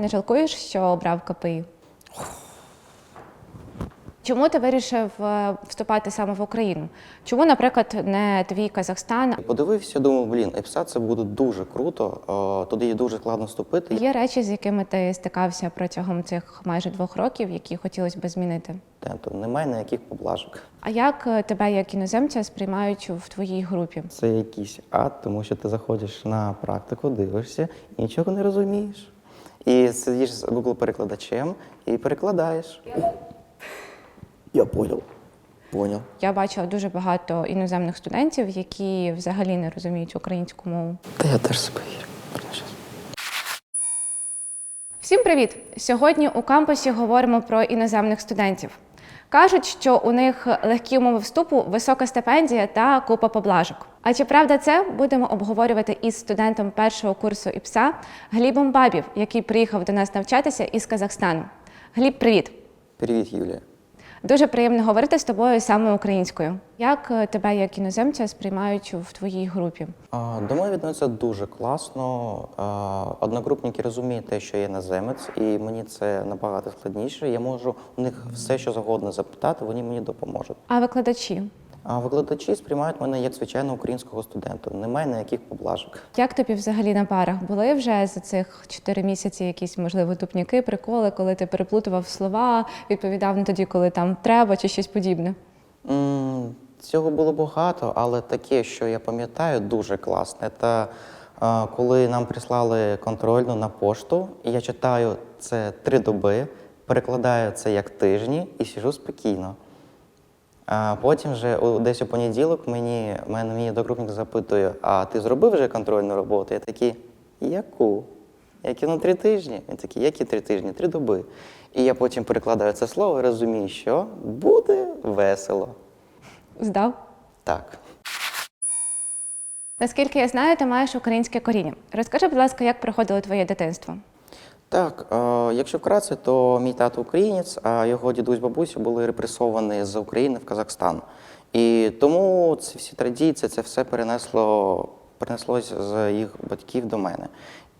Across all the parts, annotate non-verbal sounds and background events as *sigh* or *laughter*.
Не жалкуєш, що обрав КПІ? Чому ти вирішив е, вступати саме в Україну? Чому, наприклад, не твій Казахстан? Подивився, думав, блін, ЕПСА це буде дуже круто, е, туди є дуже складно вступити. Є речі, з якими ти стикався протягом цих майже двох років, які хотілося б змінити. Тенту немає ніяких поблажок. А як е, тебе як іноземця сприймають в твоїй групі? Це якийсь ад, тому що ти заходиш на практику, дивишся і нічого не розумієш. І сидиш з Google перекладачем і перекладаєш. Я понял. Понял. Я бачила дуже багато іноземних студентів, які взагалі не розуміють українську мову. Та я теж себе вірю. Всім привіт! Сьогодні у кампусі говоримо про іноземних студентів. Кажуть, що у них легкі умови вступу, висока стипендія та купа поблажок. А чи правда це будемо обговорювати із студентом першого курсу ІПСА Глібом Бабів, який приїхав до нас навчатися із Казахстану. Гліб, привіт! Привіт, Юлія. Дуже приємно говорити з тобою саме українською. Як е, тебе як іноземця сприймають в твоїй групі? Думаю, відносяться дуже класно. Одногрупники розуміють те, що я іноземець, і мені це набагато складніше. Я можу у них все, що завгодно запитати, вони мені допоможуть. А викладачі? А викладачі сприймають мене як звичайно українського студента. Немає ніяких поблажок. Як тобі взагалі на парах були вже за цих чотири місяці якісь можливо тупняки, приколи, коли ти переплутував слова, відповідав не тоді, коли там треба, чи щось подібне? М, Цього було багато, але таке, що я пам'ятаю, дуже класне. Це а, коли нам прислали контрольну на пошту, і я читаю це три доби, перекладаю це як тижні і сижу спокійно. А потім вже десь у понеділок мені, мене мій догрупник запитує, а ти зробив вже контрольну роботу? Я такий, яку? Які ну три тижні? Він такий, які три тижні? Три доби. І я потім перекладаю це слово і розумію, що буде весело. Здав? Так. Наскільки я знаю, ти маєш українське коріння. Розкажи, будь ласка, як проходило твоє дитинство? Так, е, якщо вкратце, то мій тато українець, а його дідусь бабуся були репресовані з України в Казахстан. І тому ці всі традиції, це все перенесло, перенеслось з їх батьків до мене.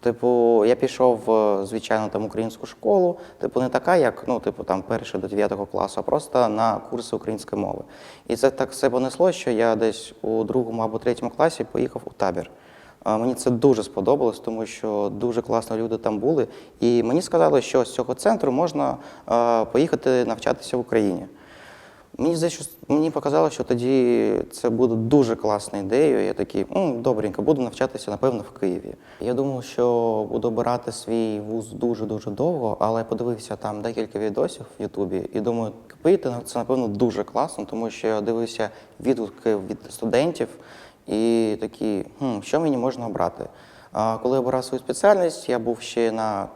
Типу, я пішов звичайну там українську школу, типу, не така, як ну, типу, там перший до 9 класу, а просто на курси української мови. І це так все понесло, що я десь у другому або третьому класі поїхав у табір. Мені це дуже сподобалось, тому що дуже класно люди там були. І мені сказали, що з цього центру можна поїхати навчатися в Україні. Мені здається, мені показало, що тоді це буде дуже класною ідеєю. Я такий, «М, добренько, буду навчатися, напевно, в Києві. Я думав, що буду обирати свій вуз дуже-дуже довго, але подивився там декілька відосів в Ютубі і думаю, КПІ це, напевно, дуже класно, тому що я дивився відгуки від студентів і такі, хм, що мені можна обрати. А коли я обирав свою спеціальність, я був ще на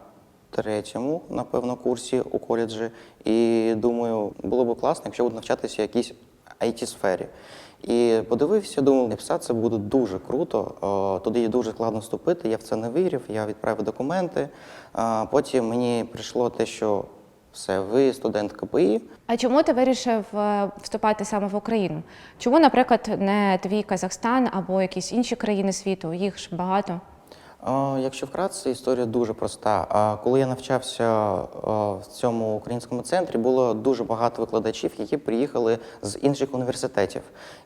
третьому, напевно, курсі у коледжі. І думаю, було б класно, якщо буду навчатися якійсь it сфері І подивився, думав, ЕПСА це буде дуже круто. Туди є дуже складно вступити. Я в це не вірив, я відправив документи. Потім мені прийшло те, що все, ви студент КПІ. А чому ти вирішив е, вступати саме в Україну? Чому, наприклад, не твій Казахстан або якісь інші країни світу? Їх ж багато. Якщо вкратце, історія дуже проста. Коли я навчався в цьому українському центрі, було дуже багато викладачів, які приїхали з інших університетів.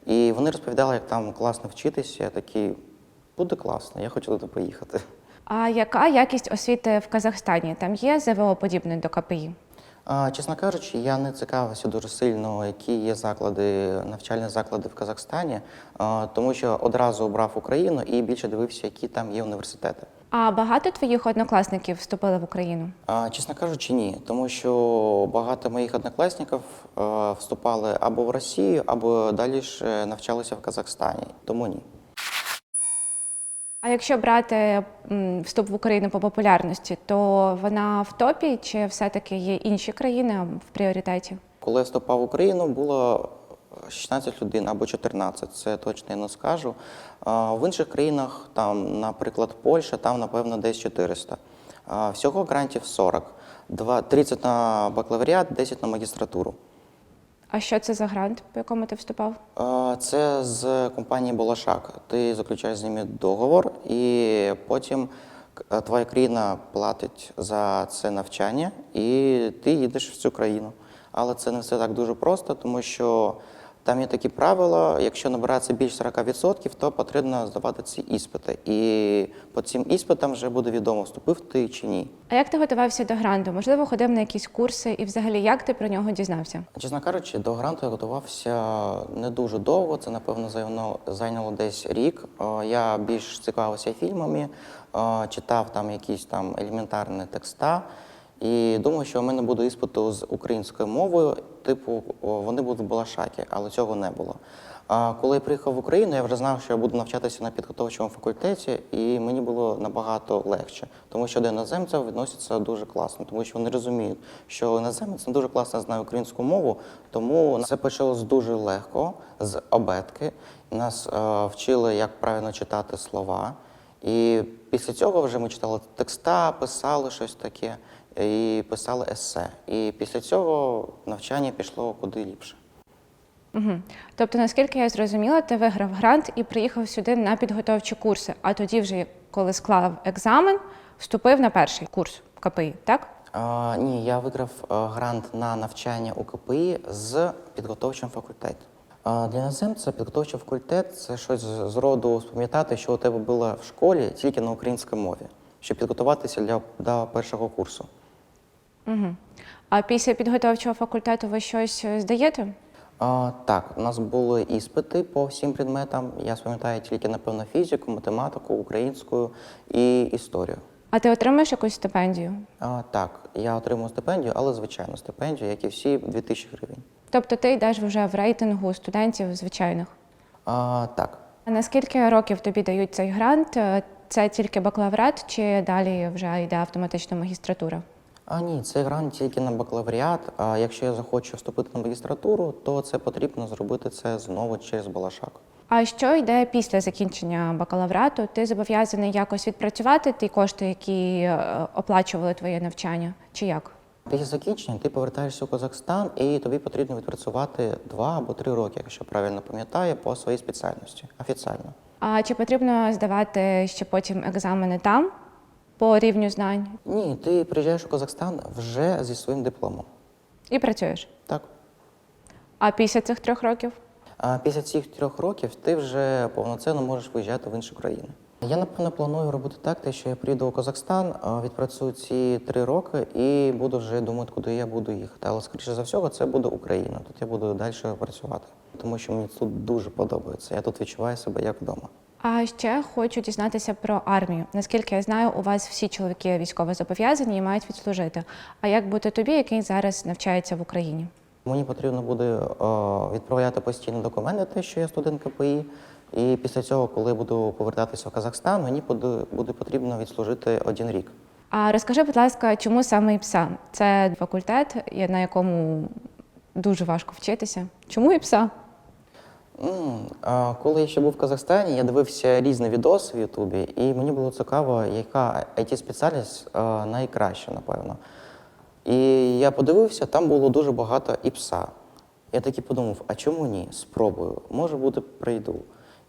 І вони розповідали, як там класно вчитися. Я такий, буде класно, я хочу туди поїхати. А яка якість освіти в Казахстані? Там є ЗВО подібне до КПІ? Чесно кажучи, я не цікавився дуже сильно, які є заклади, навчальні заклади в Казахстані, тому що одразу обрав Україну і більше дивився, які там є університети. А багато твоїх однокласників вступили в Україну? Чесно кажучи, ні, тому що багато моїх однокласників вступали або в Росію, або далі ж е, навчалися в Казахстані. Тому ні. Якщо брати вступ в Україну по популярності, то вона в топі чи все-таки є інші країни в пріоритеті? Коли я вступав в Україну, було 16 людей або 14, це точно я не скажу. В інших країнах, там, наприклад, Польща, там, напевно, десь 400. Всього грантів 40. 30 на бакалавріат, 10 на магістратуру. А що це за грант, по якому ти вступав? Е, Це з компанії Болошак. Ти заключаєш з ними договор, і потім твоя країна платить за це навчання, і ти їдеш в цю країну. Але це не все так дуже просто, тому що там є такі правила, якщо набирається більше 40%, то потрібно здавати ці іспити. І по цим іспитам вже буде відомо, вступив ти чи ні. А як ти готувався до гранту? Можливо, ходив на якісь курси, і взагалі як ти про нього дізнався? Чесно кажучи, до гранту я готувався не дуже довго. Це, напевно, зайняло, зайняло десь рік. Е, Я більш цікавився фільмами, е, читав там якісь там елементарні текста. І думав, що у мене буде іспиту з українською мовою, типу, вони будуть в Балашакі, але цього не було. А коли я приїхав в Україну, я вже знав, що я буду навчатися на підготовчому факультеті, і мені було набагато легше, тому що до іноземців відносяться дуже класно, тому що вони розуміють, що іноземець не дуже класно знає українську мову, тому це почалось дуже легко з обетки. Нас е, вчили, як правильно читати слова. І після цього вже ми читали текста, писали щось таке і писали есе. І після цього навчання пішло куди ліпше. Угу. Тобто, наскільки я зрозуміла, ти виграв грант і приїхав сюди на підготовчі курси, а тоді, вже коли склав екзамен, вступив на перший курс КПІ, так? А, ні, я виграв а, грант на навчання у КПІ з підготовчим факультетом. Для іноземця підготовчий факультет це щось з роду спам'ятати, що у тебе було в школі тільки на українській мові, щоб підготуватися для до першого курсу. Угу. А після підготовчого факультету ви щось е, здаєте? А, так, у нас були іспити по всім предметам. Я пам'ятаю тільки, напевно, фізику, математику, українську і історію. А ти отримаєш якусь стипендію? А, так, я отримав стипендію, але звичайно стипендію, як і всі, 2000 гривень. Тобто ти йдеш вже в рейтингу студентів звичайних. А, так, А наскільки років тобі дають цей грант? Е, Це тільки бакалаврат чи далі вже йде автоматична магістратура? А ні, цей грант тільки на бакалавріат. А якщо я захочу вступити на магістратуру, то це потрібно зробити це знову через Балашак. А що йде після закінчення бакалаврату? Ти зобов'язаний якось відпрацювати ті кошти, які е, оплачували твоє навчання, чи як? Після закінчення ти повертаєшся у Казахстан, і тобі потрібно відпрацювати два або три роки, якщо правильно пам'ятаю, по своїй спеціальності офіціально. А чи потрібно здавати ще потім екзамени там по рівню знань Ні, ти приїжджаєш у Казахстан вже зі своїм дипломом. і працюєш? Так. А після цих трьох років? А після цих трьох років ти вже повноцінно можеш виїжджати в інші країни. Я напевно планую робити так, те, що я приїду у Казахстан, відпрацюю ці три роки і буду вже думати, куди я буду їхати. Але скоріше за всього, це буде Україна. Тут я буду далі працювати, тому що мені тут дуже подобається. Я тут відчуваю себе як вдома. А ще хочу дізнатися про армію. Наскільки я знаю, у вас всі чоловіки військово зобов'язані і мають відслужити. А як бути тобі, який зараз навчається в Україні? Мені потрібно буде е, відправляти постійно документи, те, що я студент КПІ. І після цього, коли буду повертатися в Казахстан, мені буде, буде потрібно відслужити один рік. А розкажи, будь ласка, чому саме ІПСА? Це факультет, на якому дуже важко вчитися. Чому ІПСА? Коли я ще був в Казахстані, я дивився різні відоси в Ютубі, і мені було цікаво, яка it спеціальність найкраща, напевно. І я подивився, там було дуже багато ІПСА. Я таки подумав, а чому ні? Спробую. Може бути, прийду.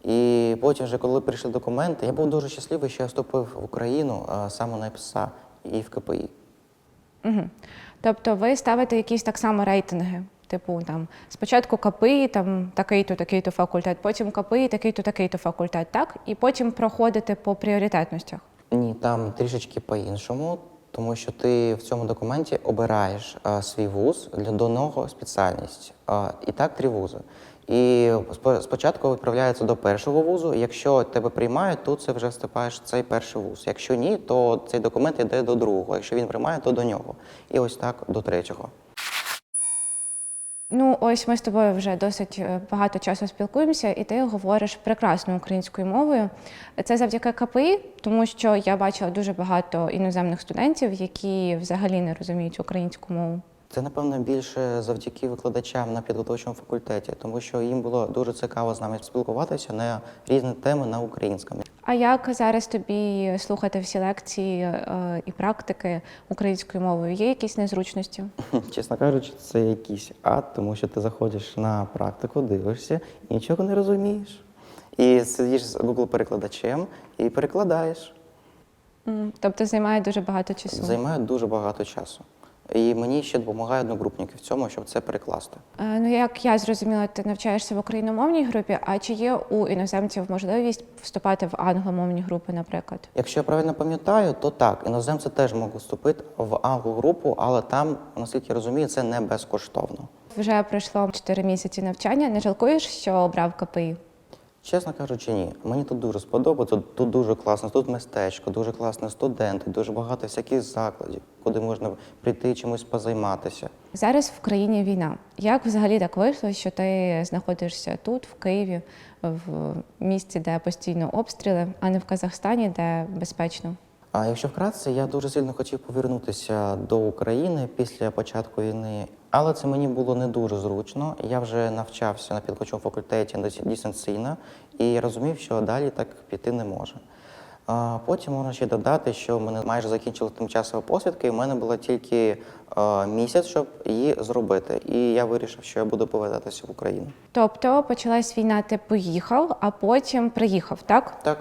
І потім, вже, коли прийшли документи, я був дуже щасливий, що я вступив в Україну саме на ІПСА і в КПІ. Угу. Тобто ви ставите якісь так само рейтинги. Типу, там спочатку КПІ, там такий-то, такий-то факультет, потім КПІ, такий-то, такий-то факультет, так? І потім проходите по пріоритетностях. Ні, там трішечки по-іншому, тому що ти в цьому документі обираєш а, свій вуз для до нього спеціальність. А, і так три вузи. І спочатку відправляється до першого вузу. Якщо тебе приймають, то це вже вступаєш в цей перший вуз. Якщо ні, то цей документ йде до другого. Якщо він приймає, то до нього. І ось так до третього. Ну, ось ми з тобою вже досить е, багато часу спілкуємося, і ти говориш прекрасною українською мовою. Це завдяки КПІ, тому що я бачила дуже багато іноземних студентів, які взагалі не розуміють українську мову. Це, напевно, більше завдяки викладачам на підготовчому факультеті, тому що їм було дуже цікаво з нами спілкуватися на різні теми на українському. А як зараз тобі слухати всі лекції е, і практики українською мовою? Є якісь незручності? *laughs* Чесно кажучи, це якийсь ад, тому що ти заходиш на практику, дивишся і нічого не розумієш. І сидиш з Google перекладачем і перекладаєш. Тобто займає дуже багато часу. Займає дуже багато часу. І мені ще допомагає одногрупники в цьому, щоб це перекласти. Е, Ну, як я зрозуміла, ти навчаєшся в україномовній групі, а чи є у іноземців можливість вступати в англомовні групи, наприклад? Якщо я правильно пам'ятаю, то так, іноземці теж можуть вступити в англогрупу, але там, наскільки я розумію, це не безкоштовно. Вже пройшло 4 місяці навчання. Не жалкуєш, що обрав КПІ? Чесно кажучи, ні. Мені тут дуже сподобається, тут, тут дуже класно, тут містечко, дуже класні студенти, дуже багато всяких закладів, куди можна прийти чимось позайматися. Зараз в країні війна. Як взагалі так вийшло, що ти знаходишся тут, в Києві, в місті, де постійно обстріли, а не в Казахстані, де безпечно? А якщо вкратце, я дуже сильно хотів повернутися до України після початку війни, але це мені було не дуже зручно. Я вже навчався на підключовому факультеті дис- дистанційно і розумів, що далі так піти не може. Потім можна ще додати, що в мене майже закінчили тимчасова посвідка, і в мене було тільки місяць, щоб її зробити. І я вирішив, що я буду повертатися в Україну. Тобто почалась війна, ти поїхав, а потім приїхав, так? Так,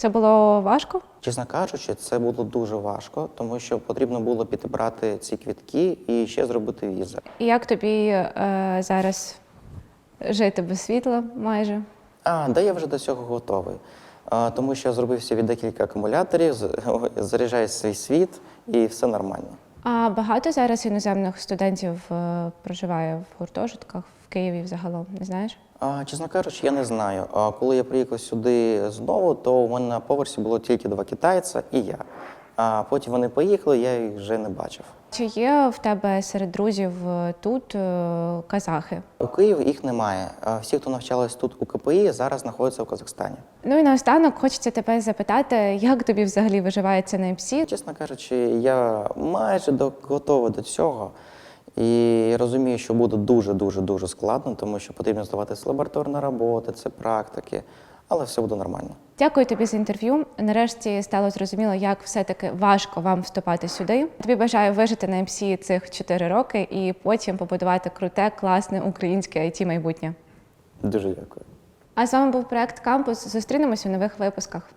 Це було важко? Чесно кажучи, це було дуже важко, тому що потрібно було підібрати ці квітки і ще зробити візи. І як тобі е, зараз жити без світла майже? А, да я вже до цього готовий. А, тому що я зробив собі декілька акумуляторів, *laughs* заряджаю свій світ і все нормально. А багато зараз іноземних студентів е, проживає в гуртожитках Києві взагалом, не знаєш? А, чесно кажучи, я не знаю. А, коли я приїхав сюди знову, то у мене на поверсі було тільки два китайця і я. А потім вони поїхали, я їх вже не бачив. Чи є в тебе серед друзів е, тут е, казахи? У Києві їх немає. Всі, хто навчались тут у КПІ, зараз знаходяться в Казахстані. Ну і наостанок хочеться тебе запитати, як тобі взагалі виживається на МСІ? Чесно кажучи, я майже до, готовий до цього. І розумію, що буде дуже дуже дуже складно, тому що потрібно здавати лабораторні роботи, це практики, але все буде нормально. Дякую тобі за інтерв'ю. Нарешті стало зрозуміло, як все-таки важко вам вступати сюди. Тобі бажаю вижити на МСІ цих 4 роки і потім побудувати круте, класне українське it майбутнє. Дуже дякую. А з вами був проект Кампус. Зустрінемось у нових випусках.